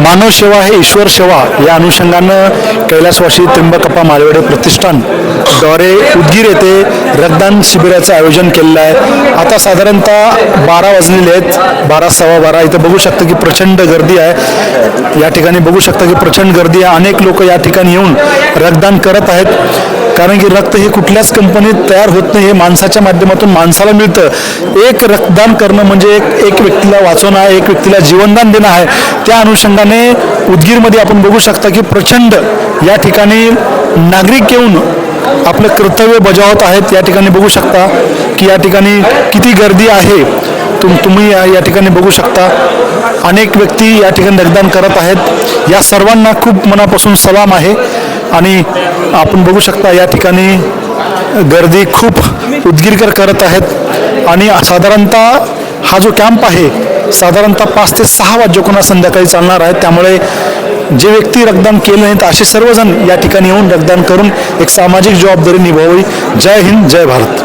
मानव सेवा हे ईश्वर सेवा या अनुषंगानं कैलासवाशी त्र्यंबकप्पा मालवडे प्रतिष्ठानद्वारे उदगीर येथे रक्तदान शिबिराचं आयोजन केलेलं आहे. आता साधारणतः बारा वाजलेले आहेत. बारा सव्वा बारा. इथं बघू शकता की प्रचंड गर्दी आहे. या ठिकाणी बघू शकता की प्रचंड गर्दी आहे. अनेक लोक या ठिकाणी येऊन रक्तदान करत आहेत. कारण की रक्त हे कुठल्याच कंपनीत तयार होत नाही हे माणसाच्या माध्यमातून माणसाला मिळतं. एक रक्तदान करणं म्हणजे एक एक व्यक्तीला वाचवणं आहे एक व्यक्तीला जीवनदान देणं आहे. त्या अनुषंगाने उदगीरमध्ये आपण बघू शकता की प्रचंड या ठिकाणी नागरिक येऊन आपलं कर्तव्य बजावत आहेत. या ठिकाणी बघू शकता की या ठिकाणी किती गर्दी आहे. तुम तुम्ही या या ठिकाणी बघू शकता. अनेक व्यक्ती या ठिकाणी रक्तदान करत आहेत. या सर्वांना खूप मनापासून सलाम आहे. आणि आपण बघू शकता या ठिकाणी गर्दी खूप उदगीरकर करत आहेत. आणि साधारणतः हा जो कॅम्प आहे साधारणतः पाच ते सहा वाजेकोना संध्याकाळी चालणार आहे. त्यामुळे जे व्यक्ती रक्तदान केले नाहीत असे सर्वजण या ठिकाणी येऊन रक्तदान करून एक सामाजिक जबाबदारी निभावावी. जय हिंद जय भारत.